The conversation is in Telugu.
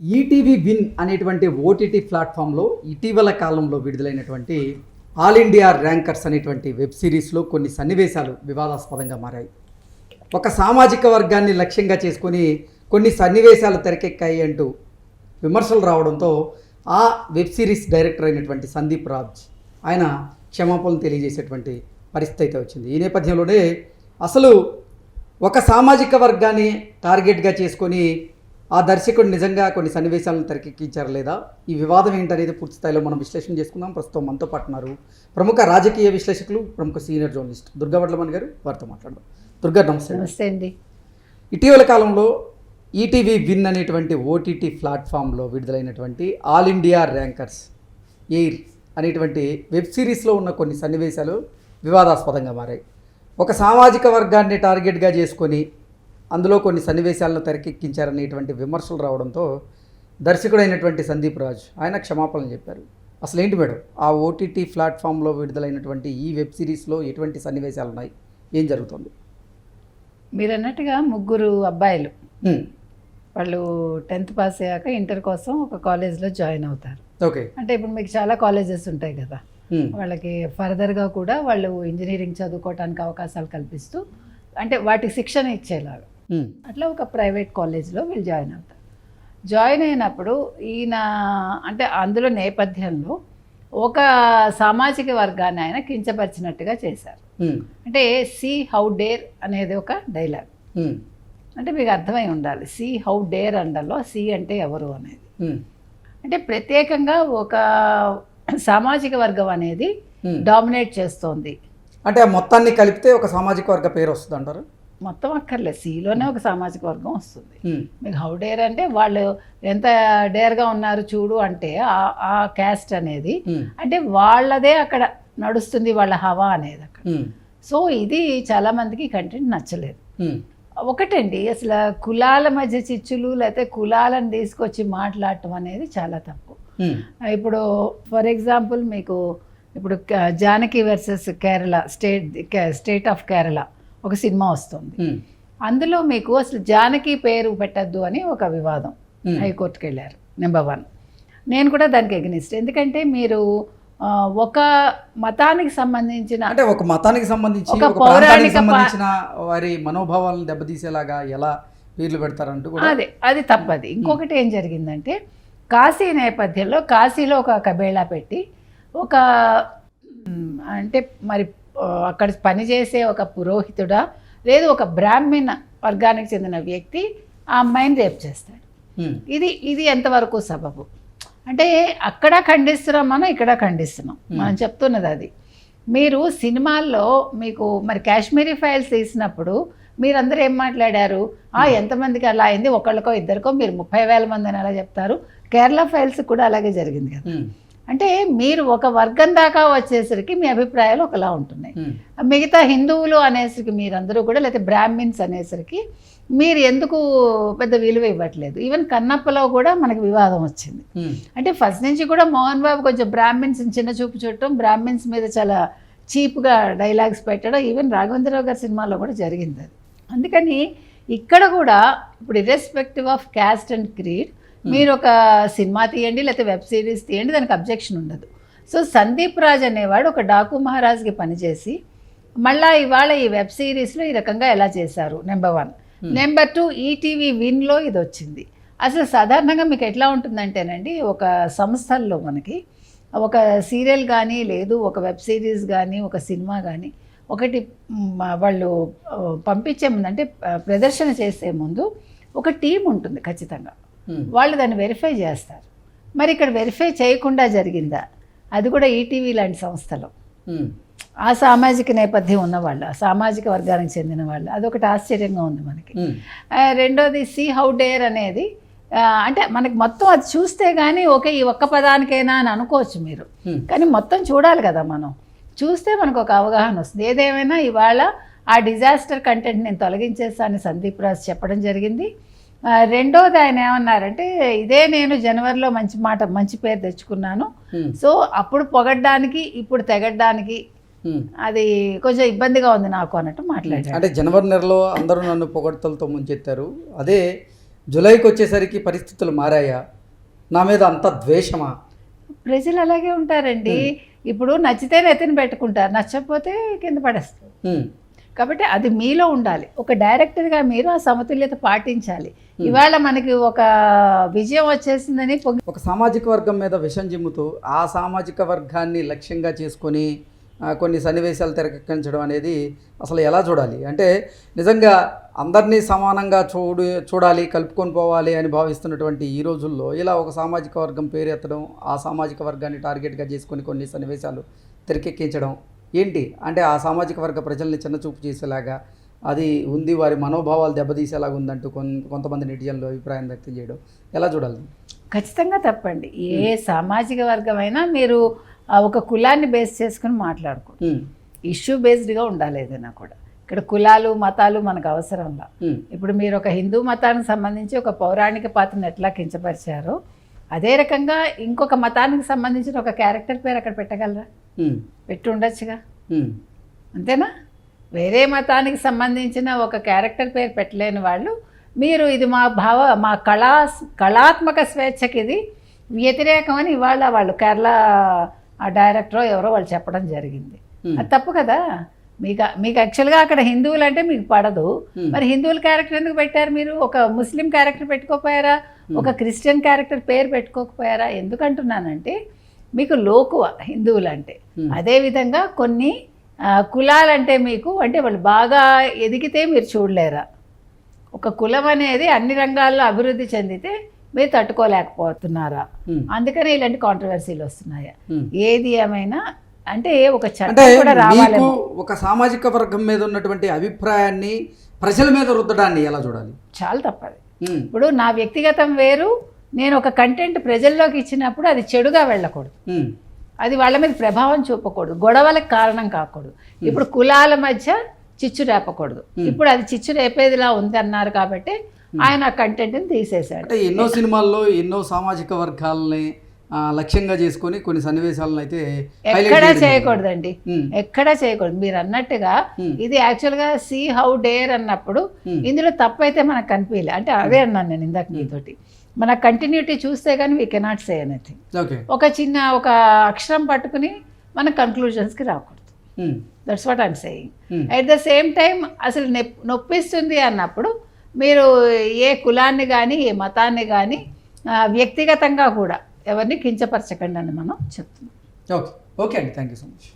ఈటీవీ విన్ అనేటువంటి ఓటీటీ ప్లాట్ఫామ్లో ఇటీవల కాలంలో విడుదలైనటువంటి ఆల్ ఇండియా ర్యాంకర్స్ అనేటువంటి వెబ్ సిరీస్లో కొన్ని సన్నివేశాలు వివాదాస్పదంగా మారాయి. ఒక సామాజిక వర్గాన్ని లక్ష్యంగా చేసుకొని కొన్ని సన్నివేశాలు తెరకెక్కాయి అంటూ విమర్శలు రావడంతో ఆ వెబ్ సిరీస్ డైరెక్టర్ అయినటువంటి సందీప్ రాజ్ ఆయన క్షమాపణలు తెలియజేసేటువంటి పరిస్థితి అయితే వచ్చింది. ఈ నేపథ్యంలోనే అసలు ఒక సామాజిక వర్గాన్ని టార్గెట్గా చేసుకొని ఆ దర్శకుడు నిజంగా కొన్ని సన్నివేశాలను తెరకెక్కించారు లేదా? ఈ వివాదం ఏంటనేది పూర్తి స్థాయిలో మనం విశ్లేషణ చేసుకుందాం. ప్రస్తుతం మనతో పాటు ఉన్నారు ప్రముఖ రాజకీయ విశ్లేషకులు ప్రముఖ సీనియర్ జర్నలిస్ట్ దుర్గా వడ్లమణి గారు. వారితో మాట్లాడదాం. దుర్గా నమస్తే నమస్తే అండి. ఇటీవల కాలంలో ఈటీవీ విన్ అనేటువంటి ఓటీటీ ప్లాట్ఫామ్లో విడుదలైనటువంటి ఆల్ ఇండియా ర్యాంకర్స్ ఎయిర్ అనేటువంటి వెబ్ సిరీస్లో ఉన్న కొన్ని సన్నివేశాలు వివాదాస్పదంగా మారాయి. ఒక సామాజిక వర్గాన్ని టార్గెట్గా చేసుకొని అందులో కొన్ని సన్నివేశాలను తెరకెక్కించారనేటువంటి విమర్శలు రావడంతో దర్శకుడైనటువంటి సందీప్ రాజ్ ఆయన క్షమాపణలు చెప్పారు. అసలు ఏంటి మేడం? ఆ ఓటీటీ ప్లాట్ఫామ్లో విడుదలైనటువంటి ఈ వెబ్ సిరీస్లో ఎటువంటి సన్నివేశాలు ఉన్నాయి? ఏం జరుగుతుంది? మీరు అన్నట్టుగా ముగ్గురు అబ్బాయిలు. వాళ్ళు టెన్త్ పాస్ అయ్యాక ఇంటర్ కోసం ఒక కాలేజ్లో జాయిన్ అవుతారు. ఓకే. అంటే ఇప్పుడు మీకు చాలా కాలేజెస్ ఉంటాయి కదా. వాళ్ళకి ఫర్దర్గా కూడా వాళ్ళు ఇంజనీరింగ్ చదువుకోవడానికి అవకాశాలు కల్పిస్తూ అంటే వాటికి శిక్షణ ఇచ్చేలాగా. అట్లా ఒక ప్రైవేట్ కాలేజ్లో వీళ్ళు జాయిన్ అవుతారు జాయిన్ అయినప్పుడు ఈయన అంటే అందులో నేపథ్యంలో ఒక సామాజిక వర్గాన్ని ఆయన కించపరిచినట్టుగా చేశారు హ్మ్. అంటే సి హౌ డేర్ అనేది ఒక డైలాగ్ హ్మ్. అంటే మీకు అర్థమై ఉండాలి సి హౌ డేర్ అండర్లో సి అంటే ఎవరు అనేది. అంటే ప్రత్యేకంగా ఒక సామాజిక వర్గం అనేది Hmm. డామినేట్ చేస్తోంది అంటే మొత్తాన్ని కలిపితే ఒక సామాజిక వర్గ పేరు వస్తుంది అంటారు మొత్తం అక్కర్లేదు సిలోనే ఒక సామాజిక వర్గం వస్తుంది. మీకు హౌ డేర్ అంటే వాళ్ళు ఎంత డేర్గా ఉన్నారు చూడు అంటే ఆ- ఆ క్యాస్ట్ అనేది. అంటే వాళ్ళదే అక్కడ నడుస్తుంది వాళ్ళ హవా అనేది అక్కడ. సో ఇది చాలామందికి కంటెంట్ నచ్చలేదు. ఒకటండి అసలు కులాల మధ్య చిచ్చులు లేకపోతే కులాలను తీసుకొచ్చి మాట్లాడటం అనేది చాలా తప్పు. ఇప్పుడు ఫర్ ఎగ్జాంపుల్ మీకు ఇప్పుడు Janaki versus Kerala state state of Kerala ఒక సినిమా వస్తుంది. అందులో మీకు అసలు జానకి పేరు పెట్టద్దు అని ఒక వివాదం. హైకోర్టుకి వెళ్ళారు నెంబర్ వన్ నేను కూడా దానికి ఎగ్నిస్ట్ ఎందుకంటే మీరు ఒక మతానికి సంబంధించిన అంటే ఒక మతానికి సంబంధించి ఒక పౌరాణిక సంబంధించిన వారి మనోభావాలను దెబ్బతీసేలాగా ఎలా పేర్లు పెడతారంటూ కూడా అదే అది తప్పది. ఇంకొకటి ఏం జరిగిందంటే కాశీ నేపథ్యంలో కాశీలో ఒక కబేళా పెట్టి ఒక అంటే మరి అక్కడ పనిచేసే ఒక పురోహితుడా లేదు ఒక బ్రాహ్మణ వర్గానికి చెందిన వ్యక్తి ఆ అమ్మాయిని రేపు చేస్తాడు. ఇది ఇది ఎంతవరకు సబబు? అంటే అక్కడ ఖండిస్తున్నాం మనం ఇక్కడ ఖండిస్తున్నాం. మనం చెప్తున్నది అది. మీరు సినిమాల్లో మీకు మరి కాశ్మీరీ ఫైల్స్ తీసినప్పుడు మీరందరూ ఏం మాట్లాడారు? ఆ ఎంతమందికి అలా అయింది? ఒకళ్ళకో ఇద్దరికో మీరు ముప్పై వేల మంది అని అలా చెప్తారు? కేరళ ఫైల్స్ కూడా అలాగే జరిగింది కదా. అంటే మీరు ఒక వర్గం దాకా వచ్చేసరికి మీ అభిప్రాయాలు ఒకలా ఉంటున్నాయి. మిగతా హిందువులు అనేసరికి మీరందరూ కూడా లేకపోతే బ్రాహ్మిన్స్ అనేసరికి మీరు ఎందుకు పెద్ద విలువ ఇవ్వట్లేదు ఈవెన్ కన్నప్పలో కూడా మనకి వివాదం వచ్చింది. అంటే ఫస్ట్ నుంచి కూడా మోహన్ బాబు కొంచెం బ్రాహ్మిన్స్ చిన్న చూపు చూడటం బ్రాహ్మిన్స్ మీద చాలా చీప్గా డైలాగ్స్ పెట్టడం ఈవెన్ రాఘవేంద్రరావు గారి సినిమాలో కూడా జరిగింది అది అందుకని ఇక్కడ కూడా ఇప్పుడు irrespective of caste and creed మీరు ఒక సినిమా తీయండి లేకపోతే వెబ్ సిరీస్ తీయండి దానికి అబ్జెక్షన్ ఉండదు. సో సందీప్ రాజ్ అనేవాడు ఒక డాకు మహారాజ్కి పనిచేసి మళ్ళా ఇవాళ ఈ వెబ్ సిరీస్లో ఈ రకంగా ఎలా చేశారు? Number one number two ETV విన్లో ఇది వచ్చింది అసలు సాధారణంగా మీకు ఎట్లా ఉంటుందంటేనండి ఒక సంస్థల్లో మనకి ఒక సీరియల్ కానీ లేదు ఒక వెబ్ సిరీస్ కానీ ఒక సినిమా కానీ ఒకటి వాళ్ళు పంపించే ముందు అంటే ప్రదర్శన చేసే ముందు ఒక టీం ఉంటుంది ఖచ్చితంగా. వాళ్ళు దాన్ని వెరిఫై చేస్తారు. మరి ఇక్కడ వెరిఫై చేయకుండా జరిగిందా? అది కూడా ఈటీవీ లాంటి సంస్థలో. హ్మ్. ఆ సామాజిక నేపథ్యం ఉన్నవాళ్ళు ఆ సామాజిక వర్గానికి చెందిన వాళ్ళు అదొకటి ఆశ్చర్యంగా ఉంది మనకి. ఆ, రెండోది సీ హౌ డేర్ అనేది అంటే మనకి మొత్తం అది చూస్తే కానీ ఓకే ఈ ఒక్క పదానికైనా అని అనుకోవచ్చు మీరు. కానీ మొత్తం చూడాలి కదా మనం. చూస్తే మనకు ఒక అవగాహన వస్తుంది. ఏదేమైనా ఇవాళ ఆ డిజాస్టర్ కంటెంట్ నేను తొలగించేస్తానని సందీప్ రాజ్ చెప్పడం జరిగింది. రెండోది ఆయన ఏమన్నారంటే ఇదే నేను జనవరిలో మంచి మాట మంచి పేరు తెచ్చుకున్నాను. సో అప్పుడు పొగడ్డానికి ఇప్పుడు తెగడ్డానికి. అది కొంచెం ఇబ్బందిగా ఉంది నాకు అన్నట్టు మాట్లాడారు. అంటే జనవరి నెలలో అందరూ నన్ను పొగడ్తలతో ముంచెత్తారు. అదే జూలైకి వచ్చేసరికి పరిస్థితులు మారాయా? నా మీద అంత ద్వేషమా? ప్రజలు అలాగే ఉంటారండి. ఇప్పుడు నచ్చితే నెత్తిన పెట్టుకుంటారు. నచ్చకపోతే కింద పడేస్తారు. కాబట్టి అది మీలో ఉండాలి. ఒక డైరెక్టర్గా మీరు ఆ సమతుల్యత పాటించాలి. ఇవాళ మనకి ఒక విజయం వచ్చేసిందని ఒక సామాజిక వర్గం మీద విషం జిమ్ముతూ ఆ సామాజిక వర్గాన్ని లక్ష్యంగా చేసుకొని కొన్ని సన్నివేశాలు తెరకెక్కించడం అనేది అసలు ఎలా చూడాలి? అంటే నిజంగా అందరినీ సమానంగా చూడు చూడాలి కలుపుకొని పోవాలి అని భావిస్తున్నటువంటి ఈ రోజుల్లో ఇలా ఒక సామాజిక వర్గం పేరు ఎత్తడం ఆ సామాజిక వర్గాన్ని టార్గెట్గా చేసుకొని కొన్ని సన్నివేశాలు తెరకెక్కించడం ఏంటి? అంటే ఆ సామాజిక వర్గ ప్రజల్ని చిన్నచూపు చేసేలాగా అది ఉంది వారి మనోభావాలు దెబ్బతీసేలాగా ఉందంటూ కొంతమంది నెటిజన్లు అభిప్రాయం వ్యక్తం చేయడం. ఎలా చూడాలి? ఖచ్చితంగా తప్పండి. ఏ సామాజిక వర్గమైనా మీరు ఒక కులాన్ని బేస్ చేసుకుని మాట్లాడుకోండి. ఉమ్, ఇష్యూ బేస్డ్గా ఉండాలి ఏదైనా కూడా. ఇక్కడ కులాలు మతాలు మనకు అవసరంలా ఇప్పుడు మీరు ఒక హిందూ మతానికి సంబంధించి ఒక పౌరాణిక పాత్రను ఎట్లా కించపరిచారో అదే రకంగా ఇంకొక మతానికి సంబంధించిన ఒక క్యారెక్టర్ పేరు అక్కడ పెట్టగలరా? పెట్టి ఉండొచ్చుగా. అంతేనా? వేరే మతానికి సంబంధించిన ఒక క్యారెక్టర్ పేరు పెట్టలేని వాళ్ళు మీరు ఇది మా భావ మా కళా కళాత్మక స్వేచ్ఛకి ఇది వ్యతిరేకమని ఇవాళ వాళ్ళు కేరళ ఆ డైరెక్టరో ఎవరో వాళ్ళు చెప్పడం జరిగింది. అది తప్పు కదా? మీకు మీకు యాక్చువల్గా అక్కడ హిందువులు అంటే మీకు పడదు. మరి హిందువుల క్యారెక్టర్ ఎందుకు పెట్టారు మీరు? ఒక ముస్లిం క్యారెక్టర్ పెట్టుకోపోయారా ఒక క్రిస్టియన్ క్యారెక్టర్ పేరు పెట్టుకోకపోయారా? ఎందుకంటున్నానంటే మీకు లోకువ హిందువులు అంటే. అదేవిధంగా కొన్ని కులాలంటే మీకు అంటే వాళ్ళు బాగా ఎదిగితే మీరు చూడలేరా? ఒక కులం అనేది అన్ని రంగాల్లో అభివృద్ధి చెందితే మీరు తట్టుకోలేకపోతున్నారా? అందుకనే ఇలాంటి కాంట్రవర్సీలు వస్తున్నాయి. ఏది ఏమైనా అంటే ఒక చట్టం కూడా ఒక సామాజిక వర్గం మీద ఉన్నటువంటి అభిప్రాయాన్ని ప్రజల మీద రుద్దడాన్ని ఎలా చూడాలి? చాలా తప్పది. ఇప్పుడు నా వ్యక్తిగతం వేరు నేను ఒక కంటెంట్ ప్రజల్లోకి ఇచ్చినప్పుడు అది చెడుగా వెళ్ళకూడదు. అది వాళ్ళ మీద ప్రభావం చూపకూడదు. గొడవలకు కారణం కాకూడదు. ఇప్పుడు కులాల మధ్య చిచ్చు రేపకూడదు. ఇప్పుడు అది చిచ్చు రేపేదిలా ఉంది అన్నారు కాబట్టి ఆయన ఆ కంటెంట్ని తీసేశాడు. అంటే ఎన్నో సినిమాల్లో ఎన్నో సామాజిక వర్గాలని లక్ష్యంగా చేసుకొని కొన్ని సన్నివేశాలను అయితే ఎక్కడా. చేయకూడదండి. ఎక్కడా చేయకూడదు. మీరు అన్నట్టుగా. ఇది యాక్చువల్గా సీ హౌ డేర్ అన్నప్పుడు. ఇందులో తప్పు అయితే మనకు కనిపించలే. అంటే అదే అన్నాను నేను ఇందాక మీతోటి. మన కంటిన్యూటీ చూస్తే కానీ we cannot say anything okay ఒక చిన్న ఒక అక్షరం పట్టుకుని మన కన్క్లూజన్స్కి రాకూడదు. That's what I'm saying. At the same time అసలు నెప్ నొప్పిస్తుంది అన్నప్పుడు మీరు ఏ కులాన్ని కానీ ఏ మతాన్ని కానీ వ్యక్తిగతంగా కూడా ఎవరిని కించపరచకండి అని మనం చెప్తున్నాం. ఓకే ఓకే అండి. Thank you so much